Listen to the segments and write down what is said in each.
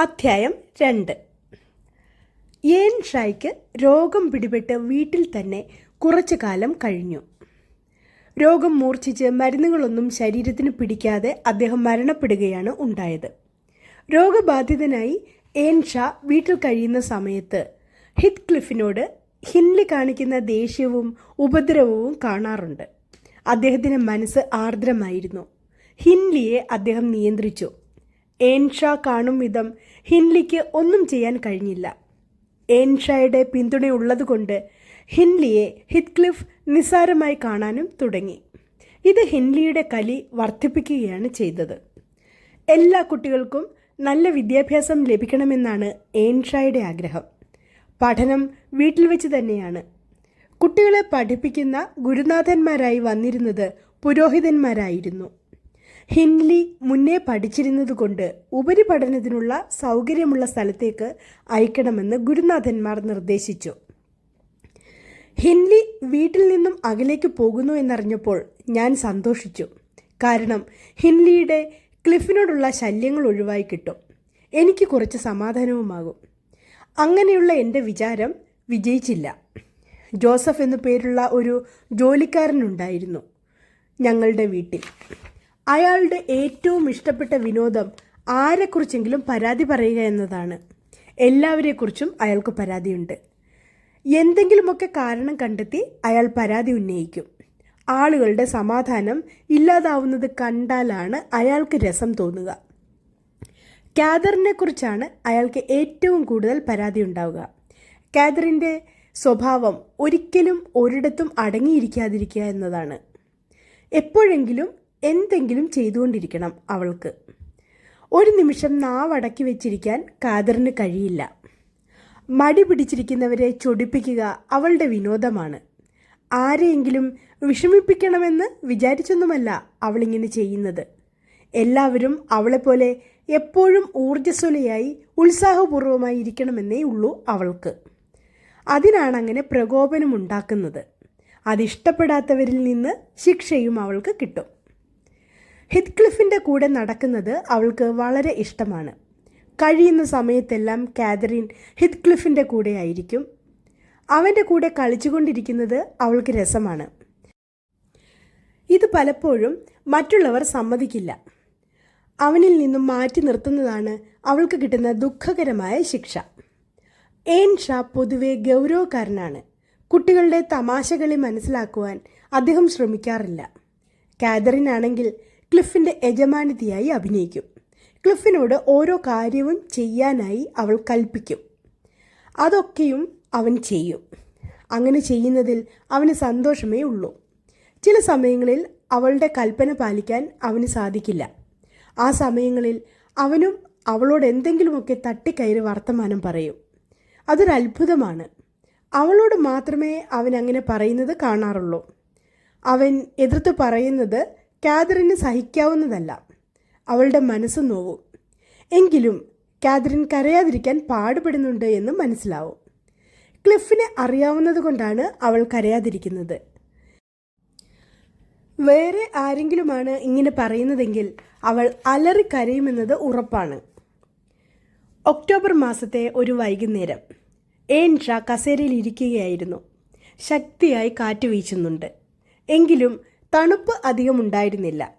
അധ്യായം രണ്ട്. ഏൻ ഷായ്ക്ക് രോഗം പിടിപെട്ട് വീട്ടിൽ തന്നെ കുറച്ചു കാലം കഴിഞ്ഞു. രോഗം മൂർച്ഛിച്ച് മരുന്നുകളൊന്നും ശരീരത്തിന് പിടിക്കാതെ അദ്ദേഹം മരണപ്പെടുകയാണ് ഉണ്ടായത്. രോഗബാധിതനായി ഏൻ ഷാ വീട്ടിൽ കഴിയുന്ന സമയത്ത് ഹിത് ക്ലിഫിനോട് ഹിൻലി കാണിക്കുന്ന ദേഷ്യവും ഉപദ്രവവും കാണാറുണ്ട്. അദ്ദേഹത്തിന് മനസ്സ് ആർദ്രമായിരുന്നു. ഹിൻലിയെ അദ്ദേഹം നിയന്ത്രിച്ചു. ഏൻഷാ കാണും വിധം ഹിൻലിക്ക് ഒന്നും ചെയ്യാൻ കഴിഞ്ഞില്ല. ഏൻഷായുടെ പിന്തുണയുള്ളതുകൊണ്ട് ഹിൻലിയെ ഹിറ്റ്ക്ലിഫ് നിസ്സാരമായി കാണാനും തുടങ്ങി. ഇത് ഹിൻലിയുടെ കലി വർദ്ധിപ്പിക്കുകയാണ് ചെയ്തത്. എല്ലാ കുട്ടികൾക്കും നല്ല വിദ്യാഭ്യാസം ലഭിക്കണമെന്നാണ് ഏൻഷായുടെ ആഗ്രഹം. പഠനം വീട്ടിൽ വെച്ച് തന്നെയാണ്. കുട്ടികളെ പഠിപ്പിക്കുന്ന ഗുരുനാഥന്മാരായി വന്നിരുന്നത് പുരോഹിതന്മാരായിരുന്നു. ഹിൻലി മുന്നേ പഠിച്ചിരുന്നതുകൊണ്ട് ഉപരിപഠനത്തിനുള്ള സൗകര്യമുള്ള സ്ഥലത്തേക്ക് അയക്കണമെന്ന് ഗുരുനാഥന്മാർ നിർദ്ദേശിച്ചു. ഹിൻലി വീട്ടിൽ നിന്നും അകലേക്ക് പോകുന്നു എന്നറിഞ്ഞപ്പോൾ ഞാൻ സന്തോഷിച്ചു. കാരണം ഹിൻലിയുടെ ക്ലിഫിനോടുള്ള ശല്യങ്ങൾ ഒഴിവായി കിട്ടും. എനിക്ക് കുറച്ച് സമാധാനവുമാകും. അങ്ങനെയുള്ള എന്റെ വിചാരം വിജയിച്ചില്ല. ജോസഫ് എന്നു പേരുള്ള ഒരു ജോലിക്കാരനുണ്ടായിരുന്നു ഞങ്ങളുടെ വീട്ടിൽ. അയാളുടെ ഏറ്റവും ഇഷ്ടപ്പെട്ട വിനോദം ആരെക്കുറിച്ചെങ്കിലും പരാതി പറയുക എന്നതാണ്. എല്ലാവരെക്കുറിച്ചും അയാൾക്ക് പരാതിയുണ്ട്. എന്തെങ്കിലുമൊക്കെ കാരണം കണ്ടെത്തി അയാൾ പരാതി ഉന്നയിക്കും. ആളുകളുടെ സമാധാനം ഇല്ലാതാവുന്നത് കണ്ടാലാണ് അയാൾക്ക് രസം തോന്നുക. കാദറിനെ കുറിച്ചാണ് അയാൾക്ക് ഏറ്റവും കൂടുതൽ പരാതി ഉണ്ടാവുക. കാദറിന്റെ സ്വഭാവം ഒരിക്കലും ഒരിടത്തും അടങ്ങിയിരിക്കാതിരിക്കുക എന്നതാണ്. എപ്പോഴെങ്കിലും എന്തെങ്കിലും ചെയ്തുകൊണ്ടിരിക്കണം അവൾക്ക്. ഒരു നിമിഷം നാവടക്കി വെച്ചിരിക്കാൻ കാദറിന് കഴിയില്ല. മടി പിടിച്ചിരിക്കുന്നവരെ ചൊടിപ്പിക്കുക അവളുടെ വിനോദമാണ്. ആരെയെങ്കിലും വിഷമിപ്പിക്കണമെന്ന് വിചാരിച്ചൊന്നുമല്ല അവളിങ്ങനെ ചെയ്യുന്നത്. എല്ലാവരും അവളെപ്പോലെ എപ്പോഴും ഊർജസ്വലയായി ഉത്സാഹപൂർവമായി ഇരിക്കണമെന്നേ ഉള്ളൂ അവൾക്ക്. അതിനാണ് അങ്ങനെ പ്രകോപനമുണ്ടാക്കുന്നത്. അതിഷ്ടപ്പെടാത്തവരിൽ നിന്ന് ശിക്ഷയും അവൾക്ക് കിട്ടും. ഹിത്ക്ലിഫിന്റെ കൂടെ നടക്കുന്നത് അവൾക്ക് വളരെ ഇഷ്ടമാണ്. കഴിയുന്ന സമയത്തെല്ലാം കാതറിൻ ഹിത്ക്ലിഫിന്റെ കൂടെ ആയിരിക്കും. അവന്റെ കൂടെ കളിച്ചുകൊണ്ടിരിക്കുന്നത് അവൾക്ക് രസമാണ്. ഇത് പലപ്പോഴും മറ്റുള്ളവർ സമ്മതിക്കില്ല. അവനിൽ നിന്നും മാറ്റി നിർത്തുന്നതാണ് അവൾക്ക് കിട്ടുന്ന ദുഃഖകരമായ ശിക്ഷ. ഏൻ ഷാ പൊതുവെ ഗൗരവക്കാരനാണ്. കുട്ടികളുടെ തമാശകളി മനസ്സിലാക്കുവാൻ അദ്ദേഹം ശ്രമിക്കാറില്ല. കാതറിൻ ആണെങ്കിൽ ക്ലിഫിന്റെ യജമാനിതിയായി അഭിനയിക്കും. ക്ലിഫിനോട് ഓരോ കാര്യവും ചെയ്യാനായി അവൾ കൽപ്പിക്കും. അതൊക്കെയും അവൻ ചെയ്യും. അങ്ങനെ ചെയ്യുന്നതിൽ അവന് സന്തോഷമേ ഉള്ളൂ. ചില സമയങ്ങളിൽ അവളുടെ കൽപ്പന പാലിക്കാൻ അവന് സാധിക്കില്ല. ആ സമയങ്ങളിൽ അവനും അവളോട് എന്തെങ്കിലുമൊക്കെ തട്ടിക്കയറി വർത്തമാനം പറയും. അതൊരത്ഭുതമാണ് അവളോട് മാത്രമേ അവൻ അങ്ങനെ പറയുന്നത് കാണാറുള്ളൂ. അവൻ എതിർത്ത് പറയുന്നത് കാതറിന് സഹിക്കാവുന്നതല്ല. അവളുടെ മനസ്സ് നോവും. എങ്കിലും കാതറിൻ കരയാതിരിക്കാൻ പാടുപെടുന്നുണ്ട് എന്ന് മനസ്സിലാവും. ക്ലിഫിനെ അറിയാവുന്നത് കൊണ്ടാണ് അവൾ കരയാതിരിക്കുന്നത്. വേറെ ആരെങ്കിലുമാണ് ഇങ്ങനെ പറയുന്നതെങ്കിൽ അവൾ അലറി കരയുമെന്നത് ഉറപ്പാണ്. ഒക്ടോബർ മാസത്തെ ഒരു വൈകുന്നേരം ഏൻ ഷാ കസേരയിൽ ഇരിക്കുകയായിരുന്നു. ശക്തിയായി കാറ്റ് വീശുന്നുണ്ട്. എങ്കിലും തണുപ്പ് അധികം ഉണ്ടായിരുന്നില്ല.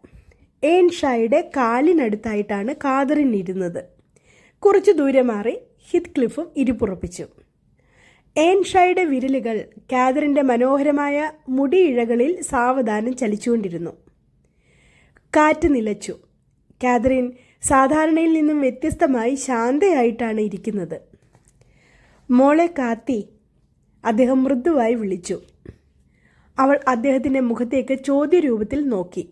ഏൻഷായുടെ കാലിനടുത്തായിട്ടാണ് കാതറിൻ ഇരുന്നത്. കുറച്ചു ദൂരെ മാറി ഹിത് ക്ലിഫും ഇരിപ്പുറപ്പിച്ചു ഏൻഷായുടെ വിരലുകൾ കാതറിന്റെ മനോഹരമായ മുടിയിഴകളിൽ സാവധാനം ചലിച്ചുകൊണ്ടിരുന്നു. കാറ്റ് നിലച്ചു. കാതറിൻ സാധാരണയിൽ നിന്നും വ്യത്യസ്തമായി ശാന്തയായിട്ടാണ് ഇരിക്കുന്നത്. മോളെ കാത്തി അദ്ദേഹം മൃദുവായി വിളിച്ചു. അവൾ അദ്ദേഹത്തിന്റെ മുഖത്തേക്ക് ചോദ്യരൂപത്തിൽ നോക്കി.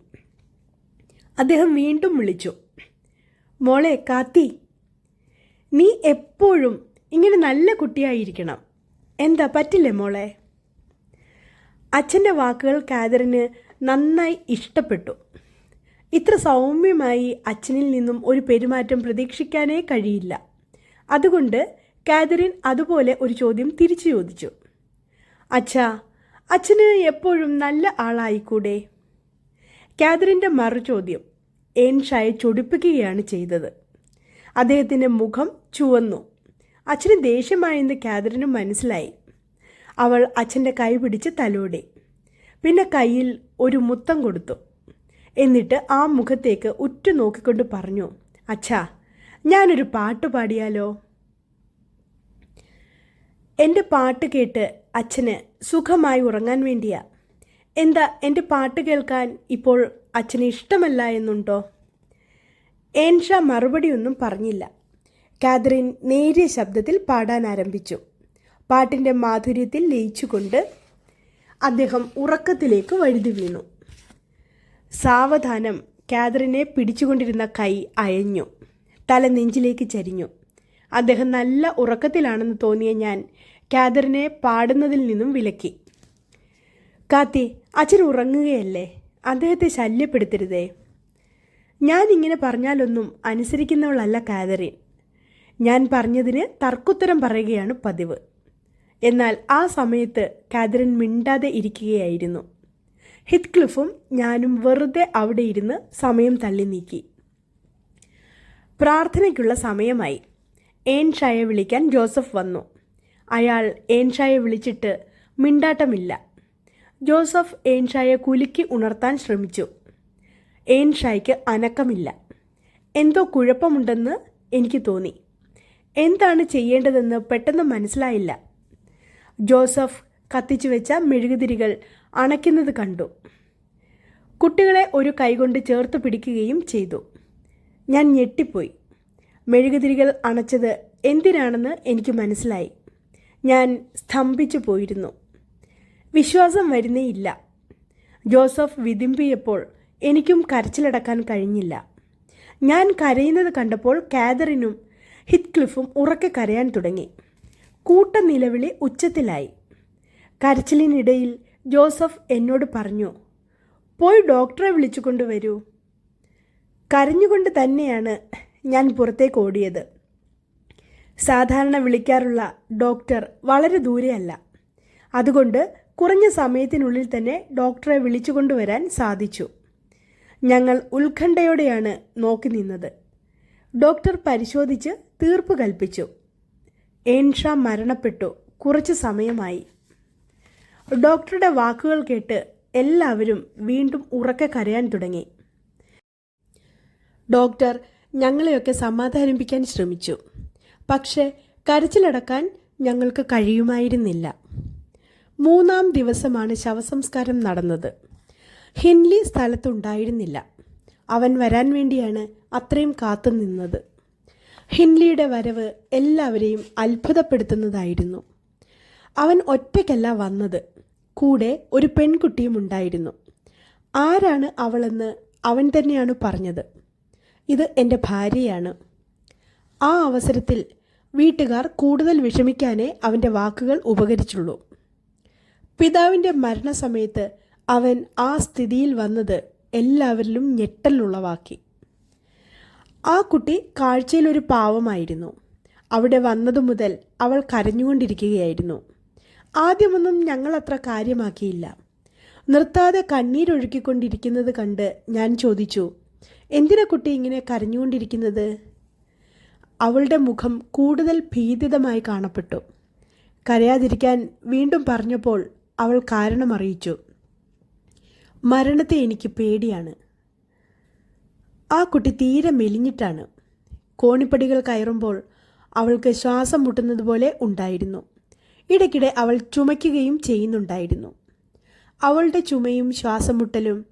അദ്ദേഹം വീണ്ടും വിളിച്ചു. മോളെ കാത്തി നീ എപ്പോഴും ഇങ്ങനെ നല്ല കുട്ടിയായിരിക്കണം. എന്താ പറ്റില്ലേ മോളെ? അച്ഛന്റെ വാക്കുകൾ കാതറിന് നന്നായി ഇഷ്ടപ്പെട്ടു. ഇത്ര സൗമ്യമായി അച്ഛനിൽ നിന്നും ഒരു പെരുമാറ്റം പ്രതീക്ഷിക്കാനേ കഴിയില്ല. അതുകൊണ്ട് കാതറിൻ അതുപോലെ ഒരു ചോദ്യം തിരിച്ചു ചോദിച്ചു. അച്ഛാ അച്ഛന് എപ്പോഴും നല്ല ആളായിക്കൂടെ? കാതറിന്റെ മറുചോദ്യം ഏൻഷായെ ചൊടിപ്പിക്കുകയാണ് ചെയ്തത്. അദ്ദേഹത്തിന്റെ മുഖം ചുവന്നു. അച്ഛന് ദേഷ്യമായെന്ന് കാതറിന് മനസ്സിലായി. അവൾ അച്ഛന്റെ കൈ പിടിച്ച് തലോടി പിന്നെ കയ്യിൽ ഒരു മുത്തം കൊടുത്തു. എന്നിട്ട് ആ മുഖത്തേക്ക് ഉറ്റു നോക്കിക്കൊണ്ട് പറഞ്ഞു അച്ഛാ ഞാനൊരു പാട്ട് പാടിയാലോ? എന്റെ പാട്ട് കേട്ട് അച്ഛന് സുഖമായി ഉറങ്ങാൻ വേണ്ടിയാ. എന്താ എന്റെ പാട്ട് കേൾക്കാൻ ഇപ്പോൾ അച്ഛന് ഇഷ്ടമല്ല എന്നുണ്ടോ? ഏൻഷ മറുപടിയൊന്നും പറഞ്ഞില്ല. കാതറിൻ നേരിയ ശബ്ദത്തിൽ പാടാൻ ആരംഭിച്ചു. പാട്ടിന്റെ മാധുര്യത്തിൽ ലയിച്ചുകൊണ്ട് അദ്ദേഹം ഉറക്കത്തിലേക്ക് വഴുതി വീണു. സാവധാനം കാതറിനെ പിടിച്ചുകൊണ്ടിരുന്ന കൈ അയഞ്ഞു. തല നെഞ്ചിലേക്ക് ചരിഞ്ഞു. അദ്ദേഹം നല്ല ഉറക്കത്തിലാണെന്ന് തോന്നിയ ഞാൻ കാതറിനെ പാടുന്നതിൽ നിന്നും വിലക്കി. കാത്തി അച്ഛൻ ഉറങ്ങുകയല്ലേ? അദ്ദേഹത്തെ ശല്യപ്പെടുത്തരുതേ. ഞാൻ ഇങ്ങനെ പറഞ്ഞാലൊന്നും അനുസരിക്കുന്നവളല്ല കാതറിൻ. ഞാൻ പറഞ്ഞതിന് തർക്കുത്തരം പറയുകയാണ് പതിവ്. എന്നാൽ ആ സമയത്ത് കാതറിൻ മിണ്ടാതെ ഇരിക്കുകയായിരുന്നു. ഹിത്ക്ലിഫും ഞാനും വെറുതെ അവിടെ ഇരുന്ന് സമയം തള്ളി നീക്കി. പ്രാർത്ഥനയ്ക്കുള്ള സമയമായി. ഏൻഷായെ വിളിക്കാൻ ജോസഫ് വന്നു. അയാൾ ഏൻഷായെ വിളിച്ചിട്ട് മിണ്ടാട്ടമില്ല. ജോസഫ് ഏൻഷായെ കുലുക്കി ഉണർത്താൻ ശ്രമിച്ചു. ഏൻഷായ്ക്ക് അനക്കമില്ല. എന്തോ കുഴപ്പമുണ്ടെന്ന് എനിക്ക് തോന്നി. എന്താണ് ചെയ്യേണ്ടതെന്ന് പെട്ടെന്ന് മനസ്സിലായില്ല. ജോസഫ് കത്തിച്ചു വെച്ച മെഴുകുതിരികൾ അണയ്ക്കുന്നത് കണ്ടു. കുട്ടികളെ ഒരു കൈകൊണ്ട് ചേർത്ത് പിടിക്കുകയും ചെയ്തു. ഞാൻ ഞെട്ടിപ്പോയി. മെഴുകുതിരികൾ അണച്ചത് എന്തിനാണെന്ന് എനിക്ക് മനസ്സിലായി. ഞാൻ സ്തംഭിച്ചു പോയിരുന്നു. വിശ്വാസം വരുന്നേയില്ല. ജോസഫ് വിതിമ്പിയപ്പോൾ എനിക്കും കരച്ചിലടക്കാൻ കഴിഞ്ഞില്ല. ഞാൻ കരയുന്നത് കണ്ടപ്പോൾ കാതറിനും ഹിത്ക്ലിഫും ഉറക്കെ കരയാൻ തുടങ്ങി. കൂട്ട നിലവിളി ഉച്ചത്തിലായി. കരച്ചിലിനിടയിൽ ജോസഫ് എന്നോട് പറഞ്ഞു പോയി ഡോക്ടറെ വിളിച്ചു കൊണ്ടുവരൂ. കരഞ്ഞുകൊണ്ട് തന്നെയാണ് ഞാൻ പുറത്തേക്ക് ഓടിയത്. സാധാരണ വിളിക്കാറുള്ള ഡോക്ടർ വളരെ ദൂരെയല്ല. അതുകൊണ്ട് കുറഞ്ഞ സമയത്തിനുള്ളിൽ തന്നെ ഡോക്ടറെ വിളിച്ചു കൊണ്ടുവരാൻ സാധിച്ചു. ഞങ്ങൾ ഉത്കണ്ഠയോടെയാണ് നോക്കി നിന്നത്. ഡോക്ടർ പരിശോധിച്ച് തീർപ്പ് കൽപ്പിച്ചു. ഏൻഷ മരണപ്പെട്ടു. കുറച്ച് സമയമായി. ഡോക്ടറുടെ വാക്കുകൾ കേട്ട് എല്ലാവരും വീണ്ടും ഉറക്കെ കരയാൻ തുടങ്ങി. ഡോക്ടർ ഞങ്ങളെയൊക്കെ സമാധാനിപ്പിക്കാൻ ശ്രമിച്ചു. പക്ഷേ കരച്ചിലടക്കാൻ ഞങ്ങൾക്ക് കഴിയുമായിരുന്നില്ല. മൂന്നാം ദിവസമാണ് ശവസംസ്കാരം നടന്നത്. ഹിൻലി സ്ഥലത്തുണ്ടായിരുന്നില്ല. അവൻ വരാൻ വേണ്ടിയാണ് അത്രയും കാത്തു നിന്നത്. ഹിൻലിയുടെ വരവ് എല്ലാവരെയും അത്ഭുതപ്പെടുത്തുന്നതായിരുന്നു. അവൻ ഒറ്റയ്ക്കല്ല വന്നത്. കൂടെ ഒരു പെൺകുട്ടിയും ഉണ്ടായിരുന്നു. ആരാണ് അവളെന്ന് അവൻ തന്നെയാണ് പറഞ്ഞത്. ഇത് എന്റെ ഭാര്യയാണ്. ആ അവസരത്തിൽ വീട്ടുകാർ കൂടുതൽ വിഷമിക്കാനേ അവന്റെ വാക്കുകൾ ഉപകരിച്ചുള്ളൂ. പിതാവിന്റെ മരണസമയത്ത് അവൻ ആ സ്ഥിതിയിൽ വന്നത് എല്ലാവരിലും ഞെട്ടലുളവാക്കി ആ കുട്ടി കാഴ്ചയിലൊരു പാവമായിരുന്നു. അവിടെ വന്നതു മുതൽ അവൾ കരഞ്ഞുകൊണ്ടിരിക്കുകയായിരുന്നു. ആദ്യമൊന്നും ഞങ്ങൾ അത്ര കാര്യമാക്കിയില്ല. നിർത്താതെ കണ്ണീരൊഴുക്കിക്കൊണ്ടിരിക്കുന്നത് കണ്ട് ഞാൻ ചോദിച്ചു എന്തിനാ കുട്ടി ഇങ്ങനെ കരഞ്ഞുകൊണ്ടിരിക്കുന്നത്? അവളുടെ മുഖം കൂടുതൽ ഭീതിതമായി കാണപ്പെട്ടു. കരയാതിരിക്കാൻ വീണ്ടും പറഞ്ഞപ്പോൾ അവൾ കാരണമറിയിച്ചു. മരണത്തെ എനിക്ക് പേടിയാണ്. ആ കുട്ടി തീരെ മെലിഞ്ഞിട്ടാണ്. കോണിപ്പടികൾ കയറുമ്പോൾ അവൾക്ക് ശ്വാസം മുട്ടുന്നത് പോലെ ഉണ്ടായിരുന്നു. ഇടയ്ക്കിടെ അവൾ ചുമയ്ക്കുകയും ചെയ്യുന്നുണ്ടായിരുന്നു. അവളുടെ ചുമയും ശ്വാസം മുട്ടലും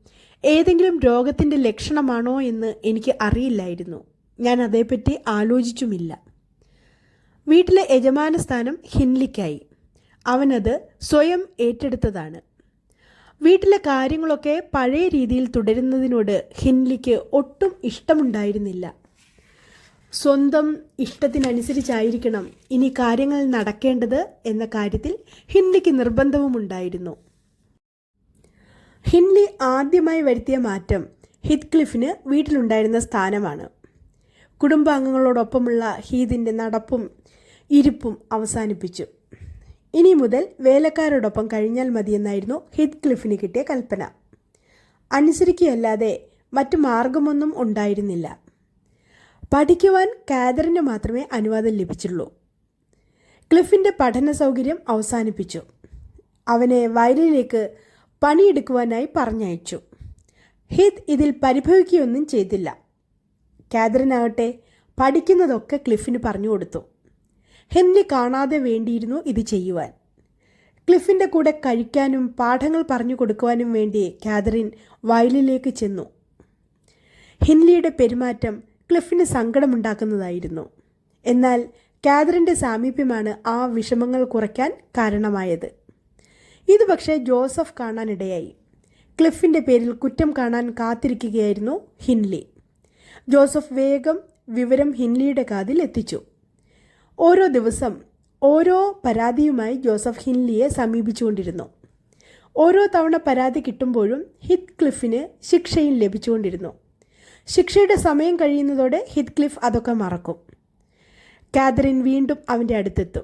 ഏതെങ്കിലും രോഗത്തിന്റെ ലക്ഷണമാണോ എന്ന് എനിക്ക് അറിയില്ലായിരുന്നു. ഞാൻ അതേപ്പറ്റി ആലോചിച്ചുമില്ല. വീട്ടിലെ യജമാന സ്ഥാനം ഹിൻലിക്കായി. അവനത് സ്വയം ഏറ്റെടുത്തതാണ്. വീട്ടിലെ കാര്യങ്ങളൊക്കെ പഴയ രീതിയിൽ തുടരുന്നതിനോട് ഹിൻലിക്ക് ഒട്ടും ഇഷ്ടമുണ്ടായിരുന്നില്ല. സ്വന്തം ഇഷ്ടത്തിനനുസരിച്ചായിരിക്കണം ഇനി കാര്യങ്ങൾ നടക്കേണ്ടത് എന്ന കാര്യത്തിൽ ഹിൻലിക്ക് നിർബന്ധവുമുണ്ടായിരുന്നു. ഹിൻലി ആദ്യമായി വരുത്തിയ മാറ്റം ഹിത്ക്ലിഫിന് വീട്ടിലുണ്ടായിരുന്ന സ്ഥാനമാണ്. കുടുംബാംഗങ്ങളോടൊപ്പമുള്ള ഹീദിന്റെ നടപ്പും ഇരിപ്പും അവസാനിപ്പിച്ചു. ഇനി മുതൽ വേലക്കാരോടൊപ്പം കഴിഞ്ഞാൽ മതിയെന്നായിരുന്നു ഹിത്ക്ലിഫിന് കിട്ടിയ കൽപ്പന. അനുസരിക്കുകയല്ലാതെ മറ്റു മാർഗമൊന്നും ഉണ്ടായിരുന്നില്ല. പഠിക്കുവാൻ കാതറിന് മാത്രമേ അനുവാദം ലഭിച്ചുള്ളൂ. ക്ലിഫിന്റെ പഠന സൗകര്യം അവസാനിപ്പിച്ചു. അവനെ വയലിലേക്ക് പണിയെടുക്കുവാനായി പറഞ്ഞയച്ചു. ഹിത് ഇതിൽ പരിഭവിക്കുകയൊന്നും ചെയ്തില്ല. കാതറിനാകട്ടെ പഠിക്കുന്നതൊക്കെ ക്ലിഫിന് പറഞ്ഞു കൊടുത്തു. ഹെൻറി കാണാതെ വേണ്ടിയിരുന്നു ഇത് ചെയ്യുവാൻ. ക്ലിഫിന്റെ കൂടെ കഴിക്കാനും പാഠങ്ങൾ പറഞ്ഞു കൊടുക്കുവാനും വേണ്ടി കാതറിൻ വയലിലേക്ക് ചെന്നു. ഹെൻലിയുടെ പെരുമാറ്റം ക്ലിഫിന് സങ്കടമുണ്ടാക്കുന്നതായിരുന്നു. എന്നാൽ കാതറിന്റെ സാമീപ്യമാണ് ആ വിഷമങ്ങൾ കുറയ്ക്കാൻ കാരണമായത്. ഇത് പക്ഷേ ജോസഫ് കാണാനിടയായി. ക്ലിഫിന്റെ പേരിൽ കുറ്റം കാണാൻ കാത്തിരിക്കുകയായിരുന്നു ഹിൻലി ജോസഫ് വേഗം വിവരം ഹിൻലിയുടെ കാതിൽ എത്തിച്ചു. ഓരോ ദിവസം ഓരോ പരാതിയുമായി ജോസഫ് ഹിൻലിയെ സമീപിച്ചുകൊണ്ടിരുന്നു. ഓരോ തവണ പരാതി കിട്ടുമ്പോഴും ഹിത് ക്ലിഫിന് ശിക്ഷയും ലഭിച്ചുകൊണ്ടിരുന്നു. ശിക്ഷയുടെ സമയം കഴിയുന്നതോടെ ഹിത് ക്ലിഫ് അതൊക്കെ മറക്കും. കാതറിൻ വീണ്ടും അവന്റെ അടുത്തെത്തും.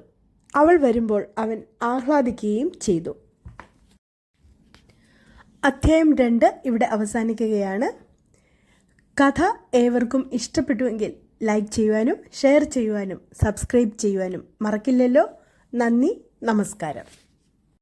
അവൾ വരുമ്പോൾ അവൻ ആഹ്ലാദിക്കുകയും ചെയ്തു. അധ്യായം രണ്ട് ഇവിടെ അവസാനിക്കുകയാണ്. കഥ ഏവർക്കും ഇഷ്ടപ്പെട്ടുവെങ്കിൽ ലൈക്ക് ചെയ്യുവാനും ഷെയർ ചെയ്യുവാനും സബ്സ്ക്രൈബ് ചെയ്യുവാനും മറക്കില്ലല്ലോ. നന്ദി നമസ്കാരം.